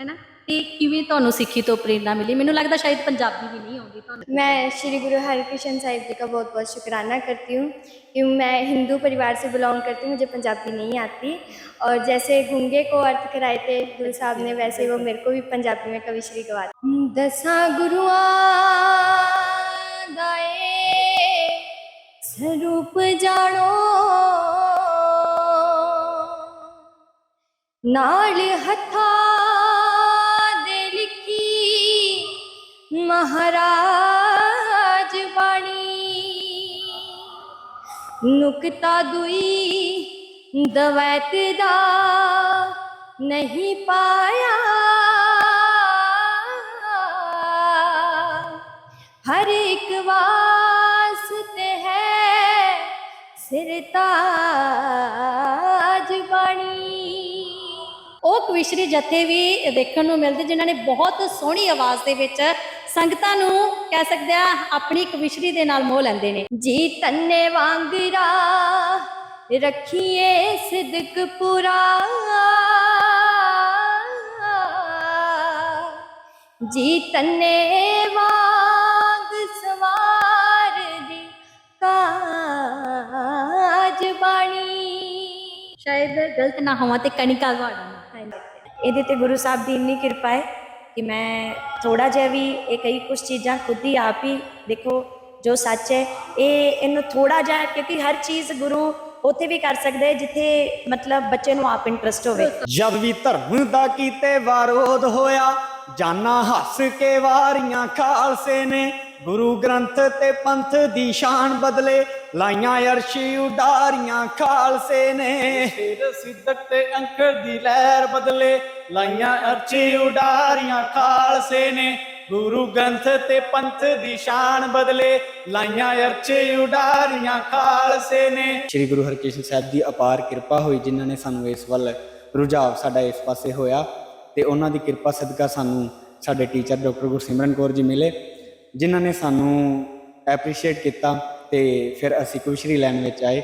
ਹੈਨਾ ਤੇ ਕਿਵੇਂ ਤੁਹਾਨੂੰ ਸਿੱਖੀ ਤੋਂ ਪ੍ਰੇਰਣਾ ਮਿਲੀ ਮੈਨੂੰ ਲੱਗਦਾ ਸ਼ਾਇਦ ਪੰਜਾਬੀ ਵੀ ਨਹੀਂ ਆਉਂਦੀ ਤੁਹਾਨੂੰ मैं श्री गुरु हरकृष्ण साहिब जी का बहुत बहुत शुक्राना करती हूँ कि मैं हिंदू परिवार से बिलोंग करती हूँ मुझे पंजाबी नहीं आती और जैसे गूंगे को अर्थ कराए थे गुरु साहब ने वैसे ही वो मेरे को भी पंजाबी में कविश्री गवा दसा गुरुआ दाए स्वरूप जानो ਨਾਲ ਹੱਥਾਂ ਮਹਾਰਾਜ ਬਾਣੀ। ਨੁਕਤਾ ਦੁਈ ਦਵੈਤ ਦਾ ਨਹੀਂ ਪਾਇਆ। ਹਰ ਇੱਕ ਵਾਸਤੇ ਹੈ ਸਿਰ ਤਾਜ ਬਾਣੀ। ਉਹ ਕਵਿਸ਼ਰੀ ਜਥੇ ਵੀ ਦੇਖਣ ਨੂੰ ਮਿਲਦੇ ਜਿਨ੍ਹਾਂ ਨੇ ਬਹੁਤ ਸੋਹਣੀ ਆਵਾਜ਼ ਦੇ ਵਿੱਚ ਸੰਗਤਾਂ ਨੂੰ ਕਹਿ ਸਕਦੇ ਆ ਆਪਣੀ ਕਵਿਸ਼ਰੀ ਦੇ ਨਾਲ ਮੋਹ ਲੈਂਦੇ ਨੇ। ਜੀ ਤੰਨੇ ਵਾਂਗਰਾ ਰੱਖੀਏ ਸਿਦਕ ਪੁਰਾ ਜੀ ਤੰਨੇ ਵਾਂਗ ਸਵਾਰ ਦੀ ਕਾਜ ਬਾਣੀ। ਸ਼ਾਇਦ ਗਲਤ ਨਾ ਹੋਵਾਂ ਤੇ ਕਣਿਕਾ ਗਵਾੜਾ ਇਹਦੇ ਤੇ ਗੁਰੂ ਸਾਹਿਬ ਦੀ ਇੰਨੀ ਕਿਰਪਾ ਹੈ। ਕਿ ਮੈਂ ਥੋੜਾ ਜਿਹਾ ਵੀ ਇਹ ਕਈ ਕੁਝ ਚੀਜ਼ਾਂ ਖੁਦ ਹੀ ਆਪ ਹੀ ਦੇਖੋ ਜੋ ਸੱਚ ਹੈ, ਇਹ ਇਹਨੂੰ ਥੋੜਾ ਜਿਹਾ ਕਿਉਂਕਿ ਹਰ ਚੀਜ਼ ਗੁਰੂ ਉੱਥੇ ਵੀ ਕਰ ਸਕਦਾ, ਜਿੱਥੇ ਮਤਲਬ ਬੱਚੇ ਨੂੰ ਆਪ ਇੰਟਰਸਟ ਹੋਵੇ। ਜਦ ਵੀ ਧਰਮ ਦਾ ਕੀਤੇ ਵਾਰੋਧ ਹੋਇਆ, ਜਾਨਾ ਹੱਸ ਕੇ ਵਾਰੀਆਂ ਖਾਲਸੇ ਨੇ ਗੁਰੂ ਗ੍ਰੰਥ ਤੇ ਪੰਥ ਦੀ ਸ਼ਾਨ ਬਦਲੇ ਲਾਈਆਂ ਅਰਸ਼ੀ ਉਡਾਰੀਆਂ ਖਾਲਸੇ ਨੇ। ਫਿਰ ਸਿੱਧਕ ਤੇ ਅੰਕਰ ਦੀ ਲਹਿਰ ਬਦਲੇ ਲਾਈਆਂ ਅਰਸ਼ੀ ਉਡਾਰੀਆਂ ਖਾਲਸੇ ਨੇ। ਗੁਰੂ ਗ੍ਰੰਥ ਤੇ ਪੰਥ ਦੀ ਸ਼ਾਨ ਬਦਲੇ ਲਾਈਆਂ ਅਰਸ਼ੀ ਉਡਾਰੀਆਂ ਖਾਲਸੇ ਨੇ। ਸ੍ਰੀ ਗੁਰੂ ਹਰਕ੍ਰਿਸ਼ਨ ਸਾਹਿਬ ਦੀ ਅਪਾਰ ਕਿਰਪਾ ਹੋਈ ਜਿਨ੍ਹਾਂ ਨੇ ਸਾਨੂੰ ਇਸ ਵੱਲ ਰੁਝਾਵ ਸਾਡਾ ਇਸ ਪਾਸੇ ਹੋਇਆ ਤੇ ਉਹਨਾਂ ਦੀ ਕਿਰਪਾ ਸਦਕਾ ਸਾਨੂੰ ਸਾਡੇ ਟੀਚਰ ਡਾਕਟਰ ਗੁਰਸਿਮਰਨ ਕੌਰ ਜੀ ਮਿਲੇ। ਜਿਨ੍ਹਾਂ ਨੇ ਸਾਨੂੰ ਐਪਰੀਸ਼ੀਏਟ ਕੀਤਾ ਤੇ ਫਿਰ ਅਸੀਂ ਕੁਸ਼ਰੀ ਲੈਣ ਵਿੱਚ ਆਏ।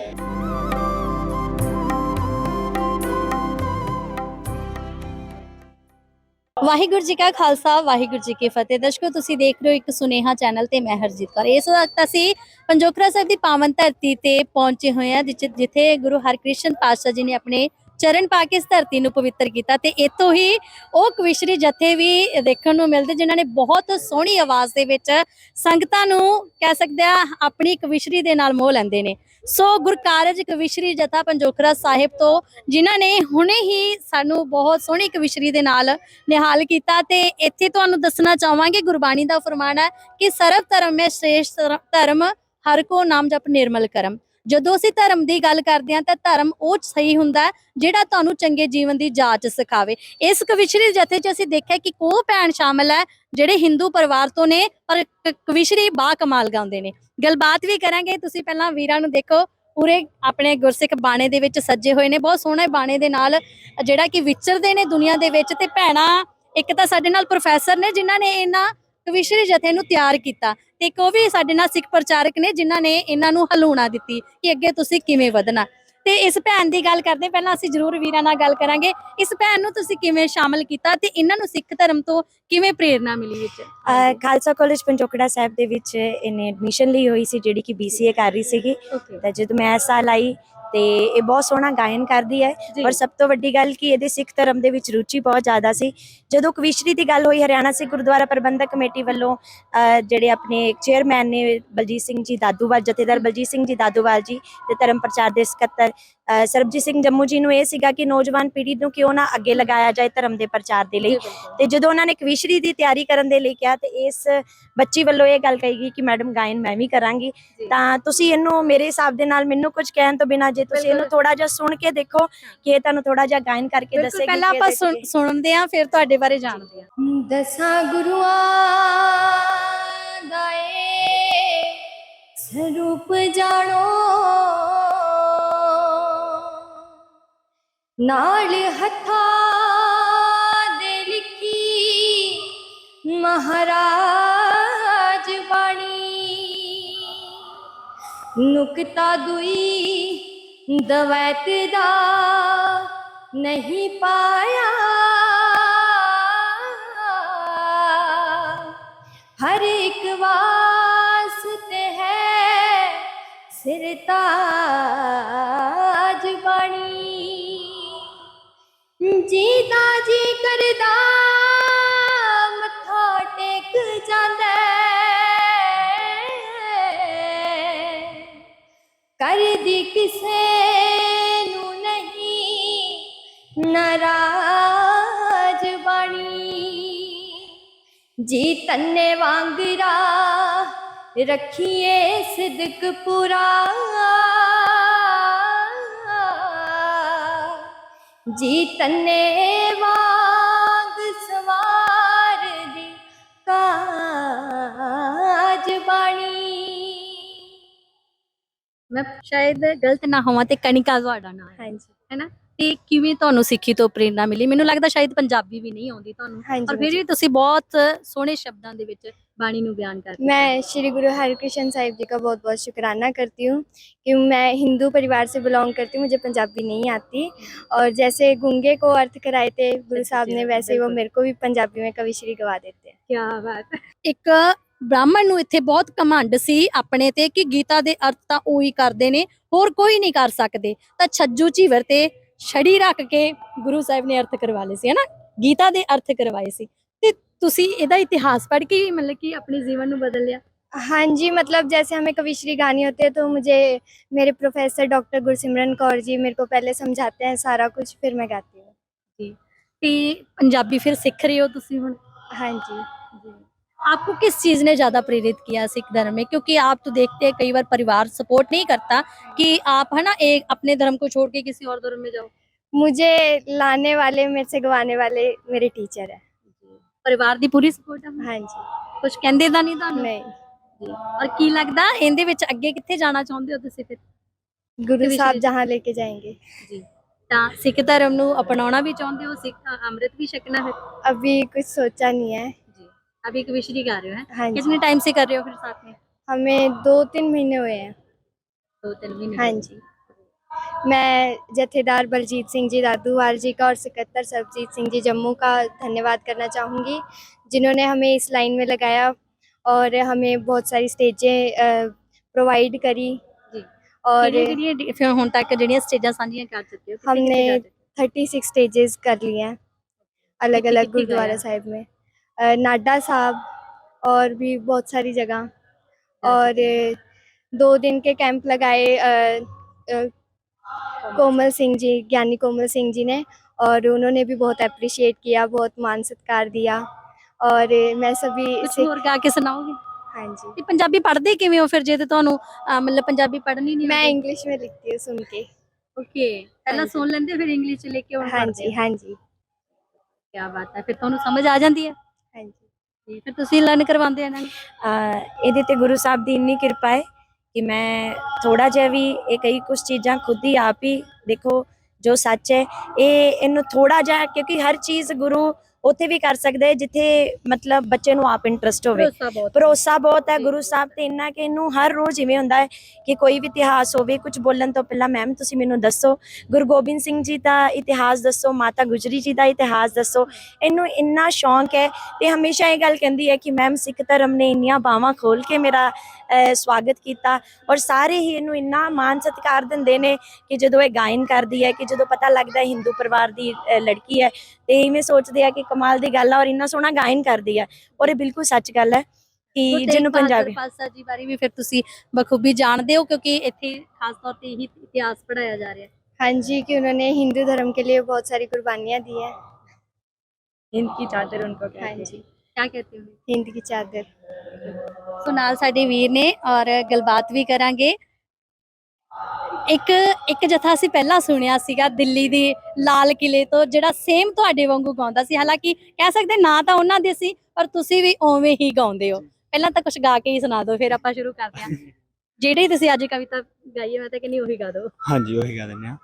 ਵਾਹਿਗੁਰੂ ਜੀ ਕਾ ਖਾਲਸਾ, ਵਾਹਿਗੁਰੂ ਜੀ ਕੀ ਫਤਿਹ। ਦਰਸ਼ਕੋ, ਤੁਸੀਂ ਦੇਖ ਰਹੇ ਹੋ ਇੱਕ ਸੁਨੇਹਾ ਚੈਨਲ ਤੇ ਮੈਂ ਹਰਜੀਤ ਕੌਰ। ਇਸ ਵਕਤ ਅਸੀਂ ਪੰਜੋਖਰਾ ਸਾਹਿਬ ਦੀ ਪਾਵਨ ਧਰਤੀ ਤੇ ਪਹੁੰਚੇ ਹੋਏ ਹਾਂ, ਜਿੱਥੇ ਜਿੱਥੇ ਗੁਰੂ ਹਰਕ੍ਰਿਸ਼ਨ ਪਾਤਸ਼ਾਹ ਜੀ ਨੇ ਆਪਣੇ ਚਰਨ ਪਾ ਕੇ ਇਸ ਧਰਤੀ ਨੂੰ ਪਵਿੱਤਰ ਕੀਤਾ ਤੇ ਇੱਥੋਂ ਹੀ ਉਹ ਕਵਿਸ਼ਰੀ ਜਥੇ ਵੀ ਦੇਖਣ ਨੂੰ ਮਿਲਦੇ ਜਿਨ੍ਹਾਂ ਨੇ ਬਹੁਤ ਸੋਹਣੀ ਆਵਾਜ਼ ਦੇ ਵਿੱਚ ਸੰਗਤਾਂ ਨੂੰ ਕਹਿ ਸਕਦੇ ਆ, ਆਪਣੀ ਕਵਿਸ਼ਰੀ ਦੇ ਨਾਲ ਮੋਹ ਲੈਂਦੇ ਨੇ। ਸੋ ਗੁਰਕਾਰਜ ਕਵਿਸ਼ਰੀ ਜਥਾ ਪੰਜੋਖਰਾ ਸਾਹਿਬ ਤੋਂ ਜਿਨ੍ਹਾਂ ਨੇ ਹੁਣੇ ਹੀ ਸਾਨੂੰ ਬਹੁਤ ਸੋਹਣੀ ਕਵਿਸ਼ਰੀ ਦੇ ਨਾਲ ਨਿਹਾਲ ਕੀਤਾ ਤੇ ਇੱਥੇ ਤੁਹਾਨੂੰ ਦੱਸਣਾ ਚਾਹਾਂਗੇ, ਗੁਰਬਾਣੀ ਦਾ ਫਰਮਾਨ ਹੈ ਕਿ ਸਰਵ ਧਰਮ ਮੈਂ ਸ੍ਰੇਸ਼ਟ ਧਰ- ਧਰਮ, ਹਰ ਕੋ ਨਾਮ ਜਪ ਨਿਰਮਲ ਕਰਮ। ਜਦੋਂ ਅਸੀਂ ਧਰਮ ਦੀ ਗੱਲ ਕਰਦੇ ਹਾਂ ਤਾਂ ਧਰਮ ਉਹ ਸਹੀ ਹੁੰਦਾ ਜਿਹੜਾ ਤੁਹਾਨੂੰ ਚੰਗੇ ਜੀਵਨ ਦੀ ਜਾਂਚ ਸਿਖਾਵੇ। ਇਸ ਕਵਿਸ਼ਰੀ ਜਥੇ 'ਚ ਅਸੀਂ ਦੇਖਿਆ ਕਿ ਕੋ ਭੈਣ ਸ਼ਾਮਲ ਹੈ ਜਿਹੜੇ ਹਿੰਦੂ ਪਰਿਵਾਰ ਤੋਂ ਨੇ, ਪਰ ਕ- ਕਵਿਸ਼ਰੀ ਬਾ ਕਮਾਲ ਗਾਉਂਦੇ ਨੇ। ਗੱਲਬਾਤ ਵੀ ਕਰਾਂਗੇ, ਤੁਸੀਂ ਪਹਿਲਾਂ ਵੀਰਾਂ ਨੂੰ ਦੇਖੋ, ਪੂਰੇ ਆਪਣੇ ਗੁਰਸਿੱਖ ਬਾਣੇ ਦੇ ਵਿੱਚ ਸੱਜੇ ਹੋਏ ਨੇ, ਬਹੁਤ ਸੋਹਣੇ ਬਾਣੇ ਦੇ ਨਾਲ ਜਿਹੜਾ ਕਿ ਵਿਚਰਦੇ ਨੇ ਦੁਨੀਆ ਦੇ ਵਿੱਚ ਤੇ ਭੈਣਾ ਇੱਕ ਤਾਂ ਸਾਡੇ ਨਾਲ ਪ੍ਰੋਫੈਸਰ ਨੇ ਜਿਨ੍ਹਾਂ ਨੇ ਇਹਨਾਂ ਕਵਿਸ਼ਰੀ ਜਥੇ ਨੂੰ ਤਿਆਰ ਕੀਤਾ ਤੇ ਇੱਕ ਉਹ ਵੀ ਸਾਡੇ ਨਾਲ ਸਿੱਖ ਪ੍ਰਚਾਰਕ ਨੇ ਜਿਨ੍ਹਾਂ ਨੇ ਇਹਨਾਂ ਨੂੰ ਹਲੂਣਾ ਦਿੱਤੀ ਕਿ ਅੱਗੇ ਤੁਸੀਂ ਕਿਵੇਂ ਵਧਣਾ। ਤੇ ਇਸ ਭੈਣ ਦੀ ਗੱਲ ਕਰਦੇ ਪਹਿਲਾਂ ਅਸੀਂ ਜ਼ਰੂਰ ਵੀਰਾਂ ਨਾਲ ਗੱਲ ਕਰਾਂਗੇ। ਇਸ ਭੈਣ ਨੂੰ ਤੁਸੀਂ ਕਿਵੇਂ ਸ਼ਾਮਲ ਕੀਤਾ ਤੇ ਇਹਨਾਂ ਨੂੰ ਸਿੱਖ ਧਰਮ ਤੋਂ ਕਿਵੇਂ ਪ੍ਰੇਰਣਾ ਮਿਲੀ ਵਿੱਚ? ਖਾਲਸਾ ਕਾਲਜ ਪੰਜੋਕੜਾ ਸਾਹਿਬ ਦੇ ਵਿੱਚ ਇਹਨੇ ਐਡਮਿਸ਼ਨ ਲਈ ਹੋਈ ਸੀ ਜਿਹੜੀ ਕਿ BCA ਕਰ ਰਹੀ ਸੀਗੀ। ਤਾਂ ਜਦੋਂ ਮੈਂ ਇਸ ਸਾਲ ਆਈ ਤੇ ਇਹ ਬਹੁਤ ਸੋਹਣਾ ਗਾਇਨ ਕਰਦੀ ਹੈ। ਔਰ ਸਭ ਤੋਂ ਵੱਡੀ ਗੱਲ ਕਿ ਇਹਦੇ ਸਿੱਖ ਧਰਮ ਦੇ ਵਿੱਚ ਰੁਚੀ ਬਹੁਤ ਜ਼ਿਆਦਾ ਸੀ। ਜਦੋਂ ਕਵਿਸ਼ਰੀ ਦੀ ਗੱਲ ਹੋਈ ਹਰਿਆਣਾ ਸਿੱਖ ਗੁਰਦੁਆਰਾ ਪ੍ਰਬੰਧਕ ਕਮੇਟੀ ਵੱਲੋਂ ਜਿਹੜੇ ਆਪਣੇ ਚੇਅਰਮੈਨ ਨੇ ਬਲਜੀਤ ਸਿੰਘ ਜੀ ਦਾਦੂਵਾਲ ਜਥੇਦਾਰ ਬਲਜੀਤ ਸਿੰਘ ਜੀ ਦਾਦੂਵਾਲ ਜੀ ਤੇ ਧਰਮ ਪ੍ਰਚਾਰ ਦੇ ਸਕੱਤਰ ਸਰਬਜੀਤ ਸਿੰਘ ਜੰਮੂ ਜੀ ਨੂੰ ਇਹ ਸੀਗਾ ਕਿ ਨੌਜਵਾਨ ਪੀੜ੍ਹੀ ਨੂੰ ਕਿਉਂ ਨਾ ਅੱਗੇ ਲਗਾਇਆ ਜਾਏ ਧਰਮ ਦੇ ਪ੍ਰਚਾਰ ਦੇ ਲਈ। ਤੇ ਜਦੋਂ ਉਹਨਾਂ ਨੇ ਕਵਿਸ਼ਰੀ ਦੀ ਤਿਆਰੀ ਕਰਨ ਦੇ ਲਈ ਕਿਹਾ ਤੇ ਇਸ ਬੱਚੀ ਵੱਲੋਂ ਇਹ ਗੱਲ ਕਹੀ ਗਈ ਕਿ ਮੈਡਮ ਗਾਇਨ ਮੈਂ ਵੀ ਕਰਾਂਗੀ। ਤਾਂ ਤੁਸੀਂ ਇਹਨੂੰ ਮੇਰੇ ਹਿਸਾਬ ਦੇ ਨਾਲ ਮੈਨੂੰ ਕੁਝ ਕਹਿਣ ਤੋਂ ਬਿਨਾ ਜੇ ਤੁਸੀਂ ਇਹਨੂੰ ਥੋੜਾ ਜਿਹਾ ਸੁਣ ਕੇ ਦੇਖੋ ਕਿ ਇਹ ਤੁਹਾਨੂੰ ਥੋੜਾ ਜਿਹਾ ਗਾਇਨ ਕਰਕੇ ਦੱਸੇਗੀ ਪਹਿਲਾਂ ਕਿ ਆਪਾਂ ਸੁਣਦੇ ਆਂ ਫਿਰ ਤੁਹਾਡੇ ਬਾਰੇ ਜਾਣਦੇ ਆਂ ਦਸਾਂ ਗੁਰੂਆਂ ਦਾਏ ਸਰੂਪ ਜਾਣੋ। ਨਾਲ ਹੱਥਾਂ ਦੇ ਲਿਖੀ ਮਹਾਰਾਜ ਬਾਣੀ। ਨੁਕਤਾ ਦੁਈ ਦਵੈਤ ਦਾ ਨਹੀਂ ਪਾਇਆ। ਹਰ ਇੱਕ ਵਾਸਤੇ ਹੈ ਸਿਰ ਤਾਜ ਬਣੀ। ਜੀਦਾ ਜੀ ਕਰਦਾ ਮੱਥਾ ਟੇਕ ਜਾਂਦਾ ਕਰਦੀ ਕਿਸੇ ਜੀ ਤੰਨੇ ਵਾਂਗਰਾ ਰੱਖੀਏ ਸਿਦਕ ਪੁਰਾ। ਜੀ ਤੰਨੇ ਵਾਂਗ ਮੈਂ ਸ਼ਾਇਦ ਗਲਤ ਨਾ ਹੋਵਾਂ ਤੇ ਕਣਿਕਾ ਤੁਹਾਡਾ ਨਾਮ ਹੈ ਹਾਂਜੀ ਹੈਨਾ ਤੇ ਕਿਵੇਂ ਤੁਹਾਨੂੰ ਸਿੱਖੀ ਤੋਂ ਪ੍ਰੇਰਣਾ ਮਿਲੀ ਮੈਨੂੰ ਲੱਗਦਾ ਸ਼ਾਇਦ ਪੰਜਾਬੀ ਵੀ ਨਹੀਂ ਆਉਂਦੀ ਤੁਹਾਨੂੰ ਹਾਂਜੀ ਪਰ ਫਿਰ ਵੀ ਤੁਸੀਂ ਬਹੁਤ ਸੋਹਣੇ ਸ਼ਬਦਾਂ ਦੇ ਵਿੱਚ ਬਾਣੀ ਨੂੰ ਬਿਆਨ ਕਰਦੇ मैं श्री गुरु हरकृष्ण साहिब जी का बहुत बहुत शुक्राना करती हूँ कि मैं हिंदू परिवार से बिलोंग करती हूँ मुझे पंजाबी नहीं आती और जैसे गूंगे को अर्थ कराए थे गुरु साहब ने वैसे ही वो मेरे को भी पंजाबी में कविश्री गवा देते हैं ਕੀ ਬਾਤ ਇੱਕ ਬ੍ਰਾਹਮਣ ਨੂੰ ਇੱਥੇ ਬਹੁਤ ਕਮਾਂਡ ਸੀ ਆਪਣੇ ਤੇ ਕਿ ਗੀਤਾ ਦੇ ਅਰਥ ਤਾਂ ਉਹੀ ਕਰਦੇ ਨੇ ਹੋਰ ਕੋਈ ਨਹੀਂ ਕਰ ਸਕਦੇ ਤਾਂ ਛੱਜੂ ਝੀਵਰ ਤੇ ਛੜੀ ਰੱਖ ਕੇ ਗੁਰੂ ਸਾਹਿਬ ਨੇ ਅਰਥ ਕਰਵਾ ਲਏ ਸੀ ਹਨਾ ਗੀਤਾ ਦੇ ਅਰਥ ਕਰਵਾਏ ਸੀ ਤੇ ਤੁਸੀਂ ਇਹਦਾ ਇਤਿਹਾਸ ਪੜ੍ਹ ਕੇ ਹੀ ਮਤਲਬ ਕਿ ਆਪਣੇ ਜੀਵਨ ਨੂੰ ਬਦਲ ਲਿਆ हाँ जी मतलब जैसे हमें कविश्री गानी होती है तो मुझे मेरे प्रोफेसर डॉक्टर गुरसिमरन कौर जी मेरे को पहले समझाते हैं सारा कुछ फिर मैं गाती हूँ ਤੇ ਪੰਜਾਬੀ ਫਿਰ ਸਿੱਖ ਰਹੇ ਹੋ ਤੁਸੀਂ ਹੁਣ हाँ जी आपको किस चीज ने ज्यादा प्रेरित किया सिख धर्म में क्योंकि आप तो देखते हैं कई बार परिवार सपोर्ट नहीं करता कि आप है ना एक अपने धर्म को छोड़ के किसी और धर्म में जाओ मुझे लाने वाले मेरे से गवाने वाले मेरे टीचर है ਪਰਿਵਾਰ ਦੀ ਪੂਰੀ ਸਪੋਰਟ ਹੈ हाँ जी ਕੁਝ ਕਹਿੰਦੇ ਤਾਂ ਨਹੀਂ ਤੁਹਾਨੂੰ नहीं ਜੀ। ਔਰ ਕੀ ਲੱਗਦਾ ਇਹਦੇ ਵਿੱਚ ਅੱਗੇ ਕਿੱਥੇ ਜਾਣਾ ਚਾਹੁੰਦੇ ਹੋ ਤੁਸੀਂ ਫਿਰ गुरु कविश्री- साहब जहाँ लेके जाएंगे ਜੀ ਤਾਂ ਸਿੱਖ ਧਰਮ ਨੂੰ ਅਪਣਾਉਣਾ ਵੀ ਚਾਹੁੰਦੇ ਹੋ ਸਿੱਖ ਅੰਮ੍ਰਿਤ ਵੀ ਛਕਣਾ ਫਿਰ अभी कुछ सोचा नहीं है जी अभी एक विशरी गा रहे हो हैं हाँ जी कितने टाइम से कर रहे हो फिर साथ में हमें दो तीन महीने हुए हैं दो तीन महीने हाँ जी मैं जथेदार बलजीत सिंह जी दादूवाल जी का और सिकत्तर सरबजीत सिंह जी जम्मू का धन्यवाद करना चाहूँगी जिन्होंने हमें इस लाइन में लगाया और हमें बहुत सारी स्टेजें प्रोवाइड करी जी। और ਕਿਹੜੀਆਂ ਕਿਹੜੀਆਂ ਫਿਰ ਹੁਣ ਤੱਕ ਜਿਹੜੀਆਂ ਸਟੇਜਾਂ ਸਾਂਝੀਆਂ ਕਰ ਚੁੱਕੇ ਹੋ ਕਿੱਥੇ- ਕਿੱਥੇ हमने ਜਾ ਚੁੱਕੇ ਹੋ? थर्टी सिक्स स्टेजेस कर लिए हैं अलग कितनी- अलग कितनी गुरुद्वारा गाया? साहिब में अ, नाडा साहब और भी बहुत सारी जगह और अ, दो दिन के कैंप लगाए अ, अ, कोमल सिंह जी ज्ञानी कोमल सिंह जी ने और उन्होंने भी बहुत अप्रिशिएट किया बहुत मान सत्कार दिया और अ, मैं सभी ਕੁਝ से ਹੋਰ ਗਾ ਕੇ ਸੁਣਾਓਗੇ हाँ जी ਤੇ ਪੰਜਾਬੀ ਪੜ੍ਹਦੇ ਕਿਵੇਂ ਹੋ ਫਿਰ ਜੇ ਤੇ ਤੁਹਾਨੂੰ ਅਹ, ਮਤਲਬ ਪੰਜਾਬੀ ਪੜ੍ਹਨੀ ਨਹੀਂ मैं इंग्लिश में लिखती हूँ सुन के ਓਕੇ ਪਹਿਲਾਂ ਹਾਂਜੀ। ਸੁਣ ਲੈਂਦੇ ਫਿਰ ਇੰਗਲਿਸ਼ ਚ ਲਿਖ ਕੇ ਹੁਣ हाँ जी हाँ जी ਕੀ ਬਾਤ ਹੈ ਫਿਰ ਤੁਹਾਨੂੰ ਸਮਝ ਆ ਜਾਂਦੀ ਹੈ ਹਾਂਜੀ। ਜੀ ਫਿਰ ਤੁਸੀਂ ਲਰਨ ਕਰਵਾਉਂਦੇ ਇਹਨਾਂ ਨੂੰ? ਅਹ, ਇਹਦੇ ਤੇ ਗੁਰੂ ਸਾਹਿਬ ਦੀ ਇੰਨੀ ਕਿਰਪਾ ਹੈ ਕਿ ਮੈਂ ਥੋੜਾ ਜਿਹਾ ਵੀ ਇਹ ਕਈ ਕੁਝ ਚੀਜ਼ਾਂ ਖੁਦ ਹੀ ਆਪ ਹੀ ਦੇਖੋ ਜੋ ਸੱਚ ਹੈ। ਇਹ ਇਹਨੂੰ ਥੋੜਾ ਜਿਹਾ ਕਿਉਂਕਿ ਹਰ ਚੀਜ਼ ਗੁਰੂ ਉੱਥੇ ਵੀ ਕਰ ਸਕਦੇ ਹੈ ਜਿੱਥੇ ਮਤਲਬ ਬੱਚੇ ਨੂੰ ਆਪ ਇੰਟਰਸਟ ਹੋਵੇ ਭਰੋਸਾ ਬਹੁਤ ਹੈ। ਗੁਰੂ ਸਾਹਿਬ ਤੇ ਇੰਨਾ ਕਿ ਇਹਨੂੰ ਹਰ ਰੋਜ਼ ਇਵੇਂ ਹੁੰਦਾ ਹੈ ਕਿ ਕੋਈ ਵੀ ਇਤਿਹਾਸ ਹੋਵੇ ਕੁਝ ਬੋਲਣ ਤੋਂ ਪਹਿਲਾਂ ਮੈਮ ਤੁਸੀਂ ਮੈਨੂੰ ਦੱਸੋ ਗੁਰੂ ਗੋਬਿੰਦ ਸਿੰਘ ਜੀ ਦਾ ਇਤਿਹਾਸ ਦੱਸੋ ਮਾਤਾ ਗੁਜਰੀ ਜੀ ਦਾ ਇਤਿਹਾਸ ਦੱਸੋ ਇਹਨੂੰ ਇੰਨਾ ਸ਼ੌਂਕ ਹੈ ਤੇ ਹਮੇਸ਼ਾ ਇਹ ਗੱਲ ਕਹਿੰਦੀ ਹੈ ਕਿ ਮੈਮ ਸਿੱਖ ਧਰਮ ਨੇ ਇੰਨੀਆਂ ਬਾਹਾਂ ਖੋਲ ਕੇ ਮੇਰਾ ਸਵਾਗਤ ਕੀਤਾ ਔਰ ਸਾਰੇ ਹੀ ਇਹਨੂੰ ਇੰਨਾ ਮਾਨ ਸਤਿਕਾਰ ਦਿੰਦੇ ਨੇ ਕਿ ਜਦੋਂ ਇਹ ਗਾਇਨ ਕਰਦੀ ਹੈ ਕਿ ਜਦੋਂ ਪਤਾ ਲੱਗਦਾ ਹੈ ਹਿੰਦੂ ਪਰਿਵਾਰ ਦੀ ਅਹ, ਲੜਕੀ ਹੈ ਤੇ ਇਵੇਂ ਸੋਚਦੇ ਆ ਕਿ ਕਮਾਲ ਦੀ ਗੱਲ ਆ ਔਰ ਇੰਨਾ ਸੋਹਣਾ ਗਾਇਨ ਕਰਦੀ ਹੈ ਔਰ ਇਹ ਬਿਲਕੁਲ ਸੱਚ ਗੱਲ ਹੈ ਕਿ ਗੁਰੂ ਤੇਗ ਜਿਹਨੂੰ ਬਹਾਦਰ ਪੰਜਾਬੀ ਖਾਲਸਾ ਜੀ ਬਾਰੇ ਵੀ ਫਿਰ ਤੁਸੀਂ ਬਖੂਬੀ ਜਾਣਦੇ ਹੋ ਕਿਉਂਕਿ ਇੱਥੇ ਖਾਸ ਤੌਰ ਤੇ ਇਹੀ ਇਤਿਹਾਸ ਪੜਾਇਆ ਜਾ ਰਿਹਾ ਹੈ हाँ जी कि उन्होंने हिंदू धर्म के लिए बहुत सारी कुर्बानियाँ दी हैं हिंद की चादर उनको हाँ कहते हैं जी ਕੀ ਕਹਤੇ ਹੋ हिंद की चादर ਸੋ ਨਾਲ ਸਾਡੇ ਵੀਰ ਨੇ ਔਰ ਗੱਲਬਾਤ ਵੀ ਕਰਾਂਗੇ। ਇੱਕ ਇੱਕ ਜਥਾ ਅਸੀਂ ਪਹਿਲਾਂ ਸੁਣਿਆ ਸੀਗਾ ਦਿੱਲੀ ਦੇ ਲਾਲ ਕਿਲੇ ਤੋਂ ਜਿਹੜਾ ਸੇਮ ਤੁਹਾਡੇ ਵਾਂਗੂ ਗਾਉਂਦਾ ਸੀ। ਹਾਲਾਂਕਿ ਕਹਿ ਸਕਦੇ ਨਾ ਤਾਂ ਉਹਨਾਂ ਦੇ ਸੀ ਪਰ ਤੁਸੀਂ ਵੀ ਉਵੇਂ ਹੀ ਗਾਉਂਦੇ ਹੋ। ਪਹਿਲਾਂ ਤਾਂ ਕੁਝ ਗਾ ਕੇ ਹੀ ਸੁਣਾ ਦਿਓ ਫਿਰ ਆਪਾਂ ਸ਼ੁਰੂ ਕਰਦੇ ਹਾਂ। ਜਿਹੜੀ ਤੁਸੀਂ ਅੱਜ ਕਵਿਤਾ ਗਾਈ ਹੈ ਮੈਂ ਤਾਂ ਕਹਿੰਦੀ ਉਹੀ ਗਾ ਦਿਓ। ਹਾਂਜੀ ਉਹੀ ਗਾ ਦਿੰਦੇ ਆ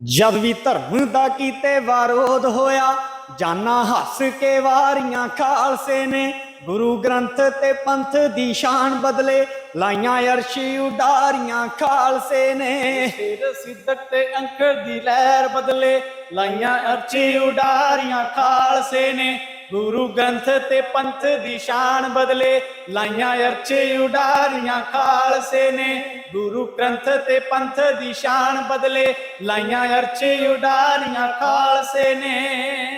ਜਦ ਵੀ ਧਰਮ ਦਾ ਕੀਤੇ ਵਾਰੋਧ ਹੋਇਆ ਜਾਨਾ ਹੱਸ ਕੇ ਵਾਰੀਆਂ ਖਾਲਸੇ ਨੇ ਗੁਰੂ ਗ੍ਰੰਥ ਤੇ ਪੰਥ ਦੀ ਸ਼ਾਨ ਬਦਲੇ ਲਾਈਆਂ ਅਰਸ਼ੀ ਉਡਾਰੀਆਂ ਖਾਲਸੇ ਨੇ। ਸਿਰ ਸਿੱਧਕ ਤੇ ਅੰਕ ਦੀ ਲਹਿਰ ਬਦਲੇ ਲਾਈਆਂ ਅਰਸ਼ੀ ਉਡਾਰੀਆਂ ਖਾਲਸੇ ਨੇ। ਗੁਰੂ ਗ੍ਰੰਥ ਤੇ ਪੰਥ ਦੀ ਸ਼ਾਨ ਬਦਲੇ ਲਾਈਆਂ ਅਰਚੇ ਉਡਾਰੀਆਂ ਖਾਲਸੇ ਨੇ। ਗੁਰੂ ਗ੍ਰੰਥ ਤੇ ਪੰਥ ਦੀ ਸ਼ਾਨ ਬਦਲੇ ਲਾਈਆਂ ਅਰਚੇ ਉਡਾਰੀਆਂ ਖਾਲਸੇ ਨੇ।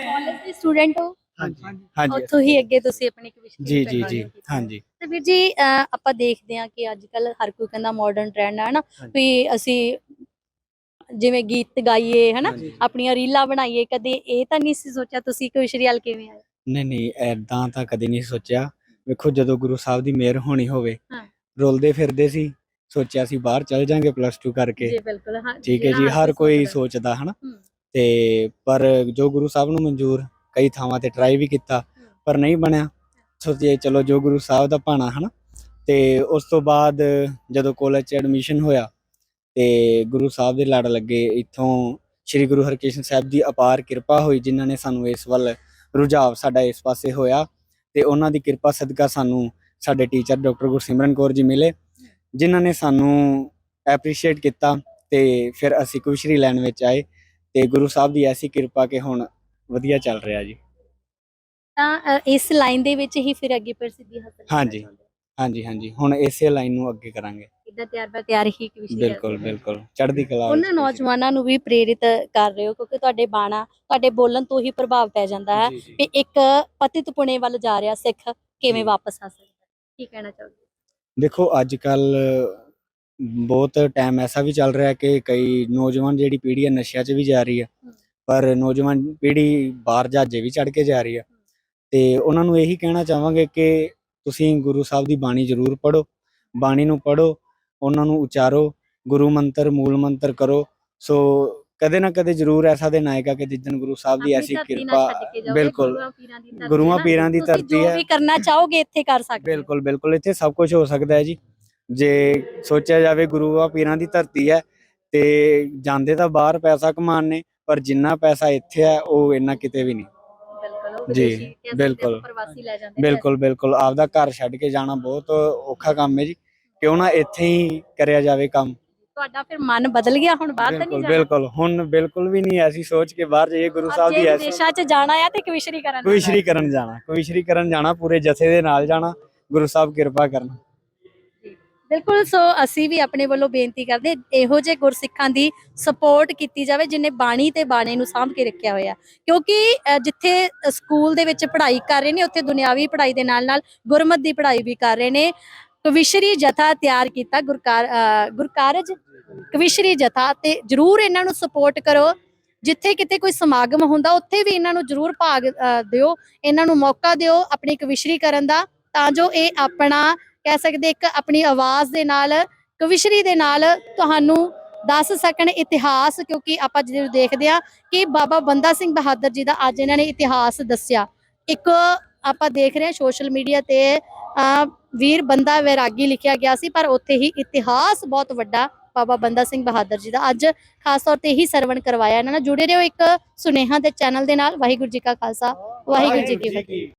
ਕਾਲਜ ਦੇ ਸਟੂਡੈਂਟ ਹੋ ਹਾਂਜੀ। ਹਾਂਜੀ। ਉੱਥੋਂ ਹੀ ਅੱਗੇ ਤੁਸੀਂ ਆਪਣੀ ਕਵਿਸ਼ਰੀ ਜੀ ਜੀ ਜੀ ਹਾਂਜੀ। ਤੇ ਵੀਰ ਜੀ ਅਹ ਆਪਾਂ ਦੇਖਦੇ ਹਾਂ ਕਿ ਅੱਜ ਕੱਲ ਹਰ ਕੋਈ ਕਹਿੰਦਾ ਮਾਡਰਨ ਟ੍ਰੈਂਡ ਹੈ ਨਾ ਹਾਂਜੀ। ਵੀ ਅਸੀਂ ਜਿਵੇਂ ਗੀਤ ਗਾਈਏ ਹਨਾ? ਹਾਂਜੀ। ਆਪਣੀਆਂ ਰੀਲਾਂ ਬਣਾਈਏ ਕਦੇ ਇਹ ਤਾਂ ਨਹੀਂ ਸੀ ਸੋਚਿਆ ਤੁਸੀਂ ਕਵਿਸ਼ਰੀ ਵਾਲ ਕਿਵੇਂ ਆਏ? ਨਹੀਂ ਨਹੀਂ ਐਦਾਂ ਤਾਂ ਕਦੇ ਨਹੀਂ ਸੋਚਿਆ। ਵੇਖੋ ਜਦੋਂ ਗੁਰੂ ਸਾਹਿਬ ਦੀ ਮਿਹਰ ਹੋਣੀ ਹੋਵੇ ਹਾਂ। ਰੁਲਦੇ ਫਿਰਦੇ ਸੀ ਸੋਚਿਆ ਸੀ ਬਾਹਰ ਚਲ ਜਾਾਂਗੇ ਪਲੱਸ 2 ਕਰਕੇ। ਜੀ ਬਿਲਕੁਲ ਹਾਂ। ਠੀਕ ਹੈ ਜੀ ਹਰ ਕੋਈ ਸੋਚਦਾ। ਹਨਾ। ਤੇ ਪਰ ਜੋ ਗੁਰੂ ਸਾਹਿਬ ਨੂੰ ਮਨਜ਼ੂਰ ਕਈ ਥਾਵਾਂ ਤੇ ਟਰਾਈ ਵੀ ਕੀਤਾ, ਪਰ ਨਹੀਂ ਬਣਿਆ। ਸੋਚਿਆ ਚਲੋ ਜੋ ਗੁਰੂ ਸਾਹਿਬ ਦਾ ਭਾਣਾ ਹਨਾ। ਤੇ ਉਸ ਤੋਂ ਬਾਅਦ ਜਦੋਂ ਕਾਲਜ 'ਚ ਐਡਮਿਸ਼ਨ ਹੋਇਆ, ਤੇ ਗੁਰੂ ਸਾਹਿਬ ਦੇ ਲੜ ਲੱਗੇ। ਇੱਥੋਂ ਸ੍ਰੀ ਗੁਰੂ ਹਰਕ੍ਰਿਸ਼ਨ ਸਾਹਿਬ ਦੀ ਅਪਾਰ ਕਿਰਪਾ ਹੋਈ, ਜਿਨ੍ਹਾਂ ਨੇ ਸਾਨੂੰ ਇਸ ਵੱਲ ਰੁਝਾਵ ਸਾਡਾ ਇਸ ਪਾਸੇ ਹੋਇਆ। ਤੇ ਉਹਨਾਂ ਦੀ ਕਿਰਪਾ ਸਦਕਾ ਸਾਨੂੰ ਸਾਡੇ ਟੀਚਰ ਡਾਕਟਰ ਗੁਰਸਿਮਰਨ ਕੌਰ ਜੀ ਮਿਲੇ, ਜਿਨ੍ਹਾਂ ਨੇ ਸਾਨੂੰ ਐਪਰੀਸ਼ੀਏਟ ਕੀਤਾ। ਤੇ ਫਿਰ ਅਸੀਂ ਕੁਸ਼ਰੀ ਲੈਣ ਵਿੱਚ ਆਏ, ਤੇ ਗੁਰੂ ਸਾਹਿਬ ਦੀ ਐਸੀ ਕਿਰਪਾ ਕਿ ਹੁਣ ਵਧੀਆ ਚੱਲ ਰਿਹਾ ਜੀ ਤਾਂ ਅ, ਇਸ ਲਾਈਨ ਦੇ ਵਿੱਚ ਹੀ ਫਿਰ ਅੱਗੇ ਪ੍ਰਸਿੱਧੀ ਹਾਸਲ ਕਰਨਾ ਹਾਂਜੀ। ਚਾਹੁੰਦੇ ਹੋ। ਹਾਂਜੀ ਹਾਂਜੀ ਹੁਣ ਇਸੇ ਲਾਈਨ ਨੂੰ ਅੱਗੇ ਕਰਾਂਗੇ ਇੱਦਾਂ ਤਿਆਰ ਬਾ ਤਿਆਰ ਹੀ ਕਵਿਸ਼ਰੀ ਬਿਲਕੁਲ ਬਿਲਕੁਲ ਚੜ੍ਹਦੀ ਕਲਾ ਵਿੱਚ ਉਹਨਾਂ ਜੀ। ਨੌਜਵਾਨਾਂ ਨੂੰ ਵੀ ਪ੍ਰੇਰਿਤ ਕਰ ਰਹੇ ਹੋ ਕਿਉਂਕਿ ਤੁਹਾਡੇ ਬਾਣਾ ਤੁਹਾਡੇ ਬੋਲਣ ਤੋਂ ਹੀ ਪ੍ਰਭਾਵ ਪੈ ਜਾਂਦਾ ਹੈ ਜੀ, ਜੀ। ਵੀ ਇੱਕ ਪਤਿਤ ਪੁਣੇ ਵੱਲ ਜਾ ਰਿਹਾ ਸਿੱਖ ਕਿਵੇਂ ਜੀ। ਵਾਪਸ ਆ ਸਕਦਾ ਹੈ? ਕੀ ਕਹਿਣਾ ਚਾਹੋਗੇ ਦੇਖੋ ਅੱਜ ਕੱਲ ਬਹੁਤ ਟਾਈਮ ਐਸਾ ਵੀ ਚੱਲ ਰਿਹਾ ਕਿ ਕਈ ਨੌਜਵਾਨ ਜਿਹੜੀ ਪੀੜ੍ਹੀ ਹੈ ਨਸ਼ਿਆਂ 'ਚ ਵੀ ਜਾ ਰਹੀ ਹੈ ਹਮ। ਪਰ ਨੌਜਵਾਨ ਪੀੜ੍ਹੀ ਬਾਹਰ ਜਹਾਜ਼ੇ ਵੀ ਚੜ ਕੇ ਜਾ ਰਹੀ ਹੈ ਤੇ ਉਹਨਾਂ ਨੂੰ ਇਹੀ ਕਹਿਣਾ ਚਾਹਾਂਗੇ ਕਿ ਤੁਸੀਂ ਗੁਰੂ ਸਾਹਿਬ ਦੀ ਬਾਣੀ ਜ਼ਰੂਰ ਪੜ੍ਹੋ ਬਾਣੀ ਨੂੰ ਪੜ੍ਹੋ ਉਹਨਾਂ ਨੂੰ ਉਚਾਰੋ ਗੁਰੂ ਮੰਤਰ ਮੂਲ ਮੰਤਰ ਕਰੋ। ਸੋ ਕਦੇ ਨਾ ਕਦੇ ਜ਼ਰੂਰ ਐਸਾ ਦਿਨ ਆਏਗਾ ਕਿ ਜਿੱਦਣ ਗੁਰੂ ਸਾਹਿਬ ਦੀ ਐਸੀ ਕਿਰਪਾ ਬਿਲਕੁਲ। ਗੁਰੂਆਂ ਪੀਰਾਂ ਦੀ ਧਰਤੀ ਹੈ ਜੋ। ਵੀ ਕਰਨਾ ਚਾਹੋਗੇ ਇੱਥੇ ਕਰ ਸਕਦੇ ਬਿਲਕੁਲ ਬਿਲਕੁਲ। ਇੱਥੇ ਸਭ ਕੁਝ ਹੋ ਸਕਦਾ ਹੈ ਜੀ। ਜੇ ਸੋਚਿਆ ਜਾਵੇ ਗੁਰੂਆਂ ਪੀਰਾਂ ਦੀ ਧਰਤੀ ਹੈ ਤੇ ਜਾਂਦੇ ਤਾਂ ਬਾਹਰ ਪੈਸਾ ਕਮਾਉਣ ਨੇ ਪਰ ਜਿੰਨਾ ਪੈਸਾ ਇੱਥੇ ਹੈ ਉਹ ਇੰਨਾ ਕਿਤੇ ਵੀ ਨਹੀਂ। ਜੀ, ਬਿਲਕੁਲ। ਬਿਲਕੁਲ ਬਿਲਕੁਲ। ਆਪਦਾ ਘਰ ਛੱਡ ਕੇ ਜਾਣਾ ਬਹੁਤ ਔਖਾ ਕੰਮ ਹੈ ਜੀ। ਕਿਉਂ ਨਾ ਇੱਥੇ ਹੀ ਕਰਿਆ ਜਾਵੇ ਕੰਮ। ਤੁਹਾਡਾ ਫਿਰ ਮਨ ਬਦਲ ਗਿਆ ਹੁਣ ਬਾਹਰ ਤਾਂ ਨਹੀਂ ਬਿਲਕੁਲ ਜਾਣਾ? ਬਿਲਕੁਲ। ਹੁਣ ਬਿਲਕੁਲ ਵੀ ਨਹੀਂ ਐਸੀ ਸੋਚ ਕੇ ਬਾਹਰ ਜਾਈਏ ਗੁਰੂ ਸਾਹਿਬ ਦੀ ਐਸੀ ਵਿਦੇਸ਼ਾਂ 'ਚ ਜਾਣਾ ਆ ਤੇ ਕਵਿਸ਼ਰੀ ਕਰਨ ਕੋਈ ਸ਼੍ਰੀ ਕਰਨ ਜਾਣਾ ਕੋਈ ਸ਼੍ਰੀ ਕਰਨ ਜਾਣਾ ਪੂਰੇ ਜਥੇ ਦੇ ਨਾਲ ਜਾਣਾ। ਗੁਰੂ ਸਾਹਿਬ ਕਿਰਪਾ ਕਰਨ। ਬਿਲਕੁਲ ਸੋ ਅਸੀਂ ਵੀ ਆਪਣੇ ਵੱਲੋਂ ਬੇਨਤੀ ਕਰਦੇ ਇਹੋ ਜਿਹੇ ਗੁਰਸਿੱਖਾਂ ਦੀ ਸਪੋਰਟ ਕੀਤੀ ਜਾਵੇ ਜਿਨੇ ਬਾਣੀ ਤੇ ਬਾਣੇ ਨੂੰ ਸਾਂਭ ਕੇ ਰੱਖਿਆ ਹੋਇਆ ਕਿਉਂਕਿ ਜਿੱਥੇ ਸਕੂਲ ਦੇ ਵਿੱਚ ਪੜ੍ਹਾਈ ਕਰ ਰਹੇ ਨੇ ਉੱਥੇ ਦੁਨਿਆਵੀ ਪੜ੍ਹਾਈ ਦੇ ਨਾਲ ਨਾਲ ਗੁਰਮਤ ਦੀ ਪੜ੍ਹਾਈ ਵੀ ਕਰ ਰਹੇ ਨੇ। ਕਵਿਸ਼ਰੀ ਜਥਾ ਤਿਆਰ ਕੀਤਾ ਗੁਰਕਾਰ ਅ, ਗੁਰਕਾਰਜ ਕਵਿਸ਼ਰੀ ਜਥਾ ਤੇ ਜਰੂਰ ਇਹਨਾਂ ਨੂੰ ਸਪੋਰਟ ਕਰੋ। ਜਿੱਥੇ ਕਿਤੇ ਕੋਈ ਸਮਾਗਮ ਹੁੰਦਾ ਉੱਥੇ ਵੀ ਇਹਨਾਂ ਨੂੰ ਜਰੂਰ ਭਾਗ ਦਿਓ ਇਹਨਾਂ ਨੂੰ ਮੌਕਾ ਦਿਓ ਆਪਣੀ ਕਵਿਸ਼ਰੀ ਕਰਨ ਦਾ ਤਾਂ ਜੋ ਇਹ ਆਪਣਾ ਕਹਿ ਸਕਦੇ ਇੱਕ ਆਪਣੀ ਆਵਾਜ਼ ਦੇ ਨਾਲ ਕਵਿਸ਼ਰੀ ਦੇ ਨਾਲ ਤੁਹਾਨੂੰ ਦੱਸ ਸਕਣ ਇਤਿਹਾਸ ਕਿਉਂਕਿ ਆਪਾਂ ਜਦੋਂ ਦੇਖਦੇ ਆ ਕਿ ਬਾਬਾ ਬੰਦਾ ਸਿੰਘ ਬਹਾਦਰ ਜੀ ਦਾ ਅੱਜ ਇਹਨਾਂ ਨੇ ਇਤਿਹਾਸ ਦੱਸਿਆ। ਇੱਕ ਆਪਾਂ ਦੇਖ ਰਹੇ ਹਾਂ ਸੋਸ਼ਲ ਮੀਡੀਆ ਤੇ ਵੀਰ ਬੰਦਾ ਵੈਰਾਗੀ ਲਿਖਿਆ ਗਿਆ ਸੀ ਪਰ ਉੱਥੇ ਹੀ ਇਤਿਹਾਸ ਬਹੁਤ ਵੱਡਾ ਬਾਬਾ ਬੰਦਾ ਸਿੰਘ ਬਹਾਦਰ ਜੀ ਦਾ ਅੱਜ ਖਾਸ ਤੌਰ ਤੇ ਹੀ ਸਰਵਣ ਕਰਵਾਇਆ ਇਹਨਾਂ ਨਾਲ ਜੁੜੇ ਰਹੋ ਇੱਕ ਸੁਨੇਹਾ ਦੇ ਚੈਨਲ ਦੇ ਨਾਲ। ਵਾਹਿਗੁਰੂ ਜੀ ਕਾ ਖਾਲਸਾ ਵਾਹਿਗੁਰੂ ਜੀ ਕੀ ਫਤਿਹ।